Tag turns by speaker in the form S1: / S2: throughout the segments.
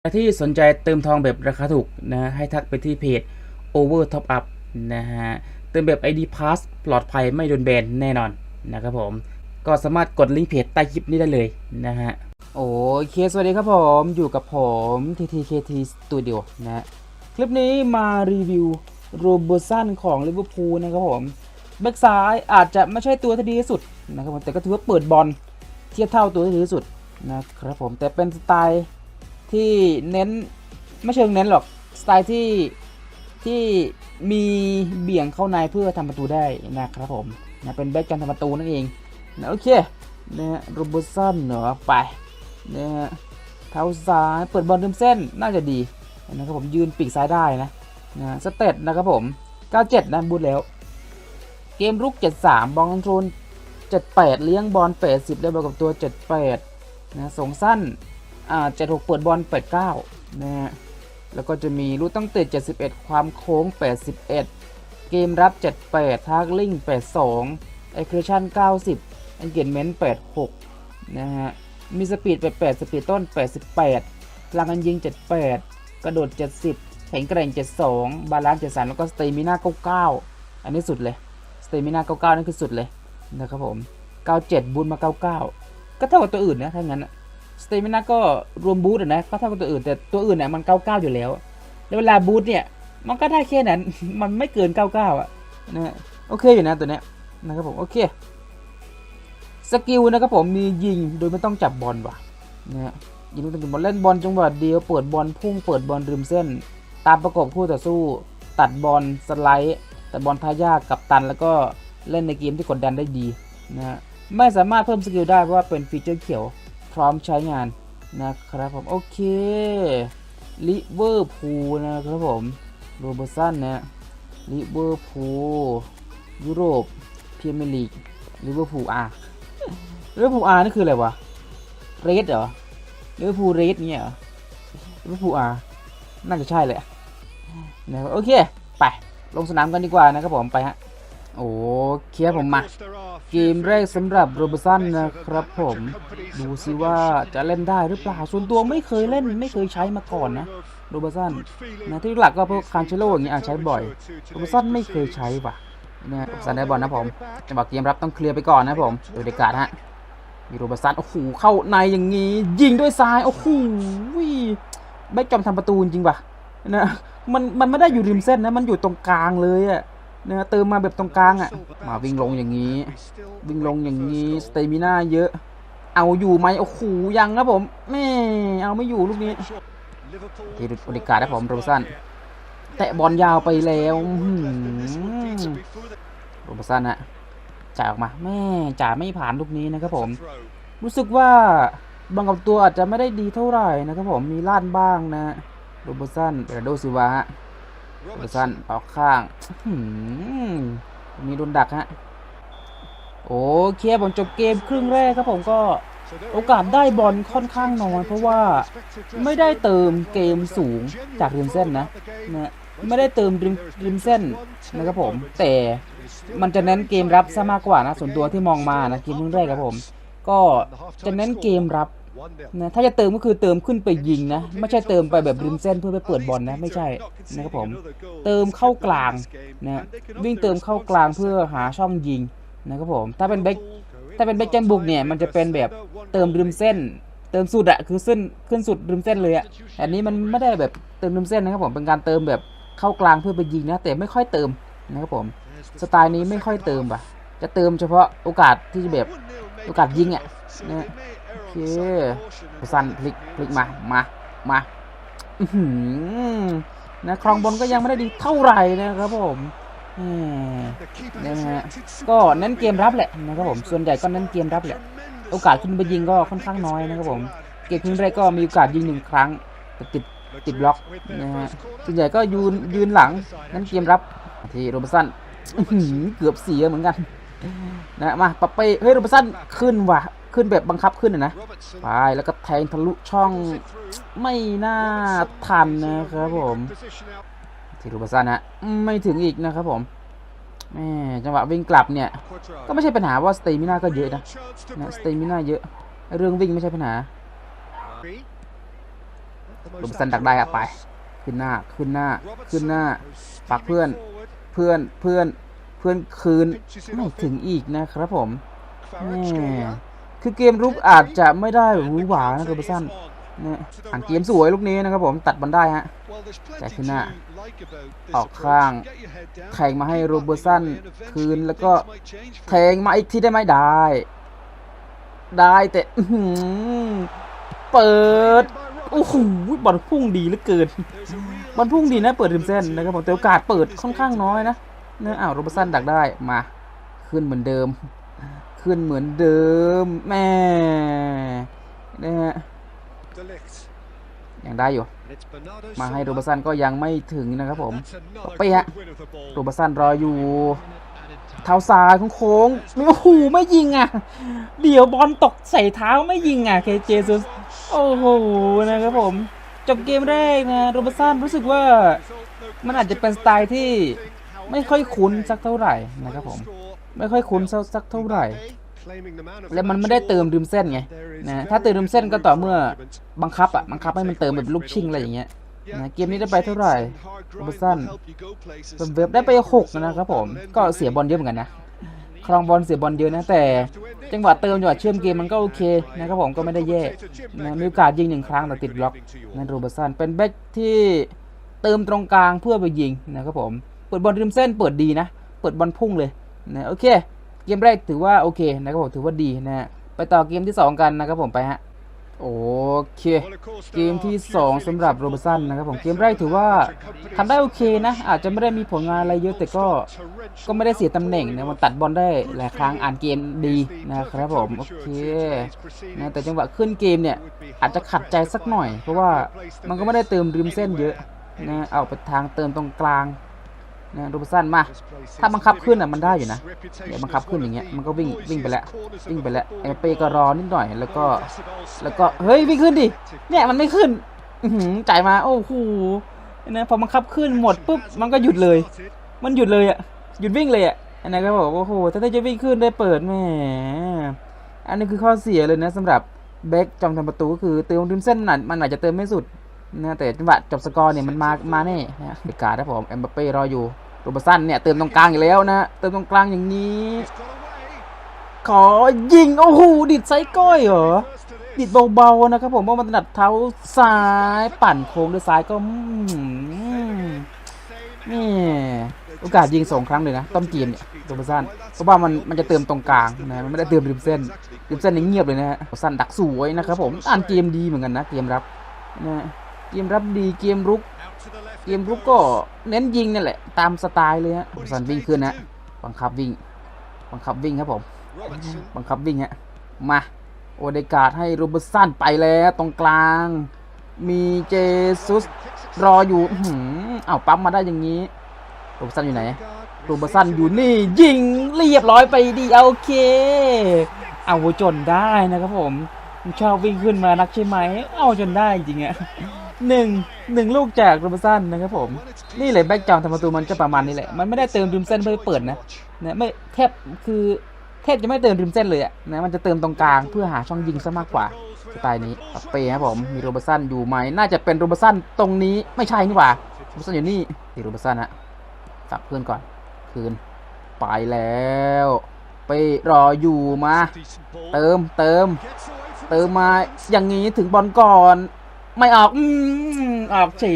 S1: ใครที่สนใจเติมทองแบบราคาถูกนะให้ทักไปที่เพจ Over Top Up นะฮะเติมแบบ ID Pass ปลอดภัยไม่โดนแบนแน่นอนนะครับผม ก็สามารถกดลิงก์เพจใต้คลิปนี้ได้เลยนะฮะโอเค สวัสดีครับผมอยู่กับผม TTKT Studio นะฮะคลิปนี้มารีวิวโรเบอร์สันของลิเวอร์พูลนะครับผมแบ็กซ้ายอาจจะไม่ใช่ตัวที่ดีที่สุดนะครับผมแต่ก็ถือว่าเปิดบอลเทียบเท่าตัวที่ดีที่สุดนะครับผมแต่เป็นสไตล์ ที่เน้นไม่เชิงเน้นหรอกสไตล์ที่ที่มีเบี่ยงเข้าในเพื่อทำประตูได้นะครับผมนะเป็นแบ็กการทำประตูนั่นเองนะโอเคนะฮะโรบสันเนาะไปนะฮะเท้าซ้ายเปิดบอลริมเส้นน่าจะดีนะครับผมยืนปีกซ้ายได้นะนะสเตตนะครับผม 97 นะบูทแล้ว เกมรุก 73 บอลคอนโทรล78 เลี้ยงบอล80ได้บอลกับตัว 78นะส่งสั้น่า76เปิดบอล89นะฮะแล้วก็จะมีลูกตั้งเตะ71ความโค้ง81เกมรับ78ทาร์กลิง82ไอคริชั่น90 e n นเกจเมนต์86นะฮะมีสปีด88สปีดต้น88พลังกันยิง78กระโดด70แข็งแกร่ง72บาลานซ์73แล้วก็สเตมิน่า99อันนี้สุดเลยสเตมิน่า99นั่นคือสุดเลยนะครับผม97บูทมา99ก็เท่ากับตัวอื่นนะถ้างั้น สเตมินาก็รวมบูทนะก็เท่ากับตัวอื่น แต่ตัวอื่นเนี่ยมัน99อยู่แล้ว แล้วเวลาบูทเนี่ย มันก็ได้แค่นั้น มันไม่เกิน99อะนะฮะโอเคอยู่นะตัวเนี้ยนะครับผมโอเคสกิลนะครับผมมียิงโดยไม่ต้องจับบอลว่ะนะฮะยิงลูกตะบบอลเล่นบอลจังหวะเดียวเปิดบอลพุ่งเปิดบอลริมเส้น ตามประกบคู่ต่อสู้ ตัดบอลสไลด์แต่บอลทายากกับตันแล้วก็เล่นในเกมที่กดดันได้ดีนะฮะไม่สามารถเพิ่มสกิลได้เพราะว่าเป็นฟีเจอร์เขียว ร้อมใช้งานนะครับผมโอเคลิเวอร์พูลนะครับผมโรเบอร์สันนะลิเวอร์พูลยุโรปพรีเมียร์ลีกลิเวอร์พูลอาร์ลิเวอร์พูลอาร์นี่คืออะไรวะเรดเหรอลิเวอร์พูลเรดเนี่ยเหรอลิเวอร์พูลอาร์น่าจะใช่เลยนะโอเค ไป ลงสนามกันดีกว่านะครับผมไปฮะ โอเคครับผมมาเกมแรกสำหรับโรเบอร์สันนะครับผมดูซิว่าจะเล่นได้หรือเปล่าส่วนตัวไม่เคยเล่นไม่เคยใช้มาก่อนนะโรเบอร์สันนะที่หลักก็พวกคานเชโลอย่างเงี้ยอะใช้บ่อยโรเบอร์สันไม่เคยใช้ว่ะนะโรเบอร์สันได้บอลนะผมจังหวะเกมรับต้องเคลียร์ไปก่อนนะผมดูเดกาดฮะมีโรเบอร์สันโอ้โหเข้าในอย่างงี้ยิงด้วยซ้ายโอ้โหไม่จอมทำประตูจริงว่ะนะมันมันไม่ได้อยู่ริมเส้นนะมันอยู่ตรงกลางเลยอะ เนื้อเติมมาแบบตรงกลางอะ มาวิ่งลงอย่างนี้ วิ่งลงอย่างนี้สเตมิน่าเยอะ เอาอยู่ไหมโอ้โหยังครับผมแม่เอาไม่อยู่ลูกนี้ทีดุบริการนะผมโรบสันแตะบอลยาวไปแล้วโรบสันฮะจ่ายออกมาแม่จ่ายไม่ผ่านลูกนี้นะครับผม รู้สึกว่าบางกับตัวอาจจะไม่ได้ดีเท่าไหร่นะครับผมมีลาดบ้างนะโรบสันเรโดซิวาฮะ โรสั้นออกข้างมีโดนดักฮะ โอเคผมจบเกมครึ่งแรกครับผมก็โอกาสได้บอลค่อนข้างน้อย เพราะว่าไม่ได้เติมเกมสูงจากริมเส้นนะนะไม่ได้เติมริมริมเส้นนะครับผม แต่มันจะเน้นเกมรับซะมากกว่านะส่วนตัวที่มองมานะเกมครึ่งแรกครับผม ก็จะเน้นเกมรับ นะถ้าจะเติมก็คือเติมขึ้นไปยิงนะไม่ใช่เติมไปแบบริมเส้นเพื่อไปเปิดบอลนะไม่ใช่นะครับผมเติมเข้ากลางนะวิ่งเติมเข้ากลางเพื่อหาช่องยิงนะครับผมถ้าเป็นแบ็คถ้าเป็นแบ็คจันบุกเนี่ยมันจะเป็นแบบเติมริมเส้น เติมสุดอะคือเส้นขึ้นสุดริมเส้นเลยอะอันนี้มันไม่ได้แบบเติมริมเส้นนะครับผมเป็นการเติมแบบเข้ากลางเพื่อไปยิงนะแต่ไม่ค่อยเติมนะครับผมสไตล์นี้ไม่ค่อยเติมปะจะเติมเฉพาะโอกาสที่แบบโอกาสยิงอะ นะโอเคสั้นพลิกพลิกมา มา มาอื้อหือนะครองบอลก็ยังไม่ได้ดีเท่าไหร่นะครับผมแหมนะฮะก็เน้นเกมรับแหละนะครับผม ส่วนใหญ่ก็เน้นเกมรับแหละ โอกาสขึ้นไปยิงก็ค่อนข้างน้อยนะครับผม เกมครึ่งแรกก็มีโอกาสยิงหนึ่งครั้งแต่ติดติดบล็อกนะฮะ ส่วนใหญ่ก็ยืนยืนหลังเน้นเกมรับที่โรเบร์ตสันอื้อหือเกือบเสียเหมือนกันนะมาปะเป้เฮ้ยโรเบร์ตสันขึ้นว่ะ ขึ้นแบบบังคับขึ้นอะนะไปแล้วก็แทงทะลุช่องไม่น่าทันนะครับผมทีรูปสันนะไม่ถึงอีกนะครับผมแม่จังหวะวิ่งกลับเนี่ย ก็ไม่ใช่ปัญหาว่าสเตมิน่าก็เยอะนะนะสเตมิน่าเยอะเรื่องวิ่งไม่ใช่ปัญหาโรบสันดักได้อะไป ขึ้นหน้าขึ้นหน้าขึ้นหน้าปักเพื่อนเพื่อนเพื่อนเพื่อนคืนไม่ถึงอีกนะครับผมแหม่ คือเกมรุกอาจจะไม่ได้หวือหวานะโรบสันเนี่ยอ่านเกมสวยลูกนี้นะครับผมตัดบอลได้ฮะ
S2: แจกขึ้นหน้า
S1: ออกข้างแทงมาให้โรเบอร์สันคืนแล้วก็แทงมาอีกทีได้ไหมได้ ได้แต่เปิดโอ้โหบอลพุ่งดีเหลือเกินบอลพุ่งดีนะเปิดริมเส้นนะครับผมแต่โอกาสเปิดค่อนข้างน้อยนะเนื้ออ้าวโรเบอร์สันดักได้มา ขึ้นเหมือนเดิม ขึ้นเหมือนเดิมแม่นะฮะยังได้อยู่ มาให้โรบสันก็ยังไม่ถึงนะครับผม
S2: ไปฮะ
S1: โรบสันรออยู่เท้าซ้ายโค้งๆไม่โอ้โหไม่ยิงอะ เดี๋ยวบอลตกใส่เท้าไม่ยิงอะเคเจซุสโอ้โหนะครับผม จบเกมแรกนะโรบสันรู้สึกว่ามันอาจจะเป็นสไตล์ที่ไม่ค่อยคุ้นสักเท่าไหร่นะครับผม ไม่ค่อยคุ้นสักสักเท่าไหร่ และมันไม่ได้เติมริมเส้นไงนะถ้าเติมริมเส้นก็ต่อเมื่อบังคับอะบังคับให้มันเติมแบบลูกชิงอะไรอย่างเงี้ยนะเกมนี้ได้ไปเท่าไหร่โรเบอร์สันเป็นเว็บได้ไปหกนะครับผมก็เสียบอลเยอะเหมือนกันนะครองบอลเสียบอลเยอะนะแต่จังหวะเติมจังหวะเชื่อมเกมมันก็โอเคนะครับผมก็ไม่ได้แย่นะมีโอกาสยิงหนึ่งครั้งแต่ติดบล็อกนั่นโรเบอร์สันเป็นแบ็คที่เติมตรงกลางเพื่อไปยิงนะครับผมเปิดบอลริมเส้นเปิดดีนะ เปิดบอลพุ่งเลย นะโอเค เกมแรกถือว่าโอเคนะครับผมถือว่าดีนะฮะไปต่อเกมที่ 2 กันนะครับผมไปฮะโอเค เกมที่ 2สำหรับโรเบอร์สันนะครับผมเกมแรกถือว่าทำได้โอเคนะ อาจจะไม่ได้มีผลงานอะไรเยอะแต่ก็ก็ไม่ได้เสียตำแหน่งนะมันตัดบอลได้หลายครั้งอ่านเกมดีนะครับผมโอเคนะแต่จังหวะขึ้นเกมเนี่ย อาจจะขัดใจสักหน่อย เพราะว่ามันก็ไม่ได้เติมริมเส้นเยอะนะเอาไปทางเติมตรงกลาง นะโรเบอร์สันมาถ้าบังคับขึ้นอะมันได้อยู่นะเดี๋ยวบังคับขึ้นอย่างเงี้ยมันก็วิ่งวิ่งไปแล้ววิ่งไปแล้วเอเปก็รอนิดหน่อยแล้วก็ แล้วก็เฮ้ยวิ่งขึ้นดิเนี่ยมันไม่ขึ้นอืจ่ายมาโอ้โหนะพอบังคับขึ้นหมดปุ๊บมันก็หยุดเลย มันหยุดเลยอะหยุดวิ่งเลยอะอันนั้นก็บอกว่าโอ้โหถ้าได้จะวิ่งขึ้นได้เปิดแหมอันนี้คือข้อเสียเลยนะสำหรับแบ็กจอมทำประตูก็คือเติมริมเส้นหน่ะมันอาจจะเติมไม่สุด นะแต่จังหวะจบสกอร์เนี่ยมันมามาแน่นะเดกาครับผมเอ็มบัปเป้รออยู่โรเบอร์สันเนี่ยเติมตรงกลางอยู่แล้วนะเติมตรงกลางอย่างนี้ ขอยิงโอ้โหดิดไซก้อยเหรอดิดเบาๆนะครับผมเพราะมันถนัดเท้าซ้ายปั่นโค้งด้วยซ้ายก็อนี่โอกาสยิงสองครั้งเลยนะ ต้นเกมเนี่ยโรเบอร์สันเพราะว่ามันมันจะเติมตรงกลางนะมันไม่ได้เติมริมเส้นริมเส้นเงียบเลยนะฮะสันดักสวยนะครับผมอ่านเกมดีเหมือนกันนะเกมรับนะ เกมรับดีเกมรุก เกมรุกก็เน้นยิงนี่แหละ ตามสไตล์เลยฮะสันวิ่งขึ้นนะบังคับวิ่ง บังคับวิ่งครับผม บังคับวิ่งฮะ มา โอเดกาดให้โรเบอร์สันไปแล้วตรงกลาง มีเจซุสรออยู่อื้อหืออ้าวปั๊มมาได้อย่างนี้โรเบอร์สันอยู่ไหนโรเบอร์สันอยู่นี่ ยิงเรียบร้อยไปดีโอเค เอาจนได้นะครับผมชอบวิ่งขึ้นมานักใช่ไหม เอาจนได้จริงอะ หนึ่งหนึ่งลูกจากโรเบอร์สันนะครับผม นี่เลยแบ็กจอมทำประตูมันจะประมาณนี้แหละ มันไม่ได้เติมริมเส้นเพื่อเปิดนะนะไม่แทบคือแทบจะไม่เติมริมเส้นเลยอะนะมันจะเติมตรงกลางเพื่อหาช่องยิงซะมากกว่าสไตล์นี้เป้ครับผมมีโรเบอร์สันอยู่ไหมน่าจะเป็นโรเบอร์สันตรงนี้ไม่ใช่นี่หว่าโรเบอร์สันอยู่นี่นี่โรเบอร์สันฮะฝากเพื่อนก่อนคืนไปแล้วไปรออยู่มา เติมเติม เติมมาอย่างนี้ถึงบอลก่อน ไม่ออกอืมออกฉี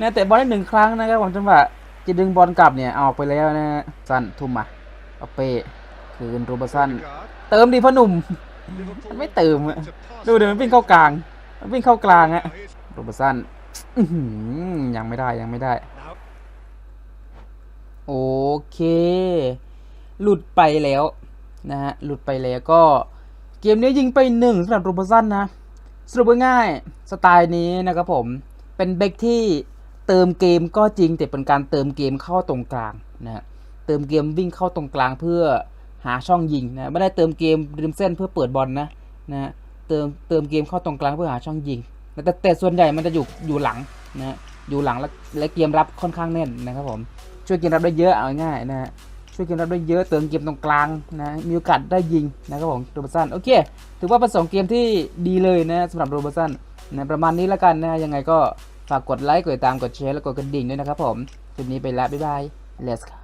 S1: นะแต่บอลได้หนึ่งครั้งนะครับผมจังหวะจะดึงบอลกลับเนี่ยออกไปแล้วนะสั้นทุ่มมาเอาเป้คืนโรเบอร์สันเติมดีพ่อหนุ่ม ไม่เติมอะดูเดี๋ยวมันวิ่งเข้ากลางมันวิ่งเข้ากลางอะโรเบอร์สันยังไม่ได้ยังไม่ได้ โอเค หลุดไปแล้วนะฮะหลุดไปแล้วก็เกมนี้ยิงไปหนึ่งสำหรับโรเบอร์สันนะ สรุปง่ายๆสไตล์นี้นะครับผมเป็นเบคที่เติมเกมก็จริงแต่เป็นการเติมเกมเข้าตรงกลางนะฮะเติมเกมวิ่งเข้าตรงกลางเพื่อหาช่องยิงนะไม่ได้เติมเกมริมเส้นเพื่อเปิดบอลนะนะฮะเติมเติมเกมเข้าตรงกลางเพื่อหาช่องยิงแต่แต่ส่วนใหญ่มันจะอยู่อยู่หลังนะฮะอยู่หลังและและเกมรับค่อนข้างแน่นนะครับผมช่วยเกมรับได้เยอะเอาง่ายนะฮะ ช่วยเกมรับได้เยอะเติมเกมตรงกลางนะมีโอกาสได้ยิงนะครับผมโรเบอร์สันโอเค ถือว่าเป็นสองเกมที่ดีเลยนะสำหรับโรเบอร์สันนะประมาณนี้แล้วกันนะยังไงก็ฝากกดไลค์กดติดตามกดแชร์แล้วกดกระดิ่งด้วยนะครับผมคลิปนี้ไปแล้วบ๊ายบาย let's go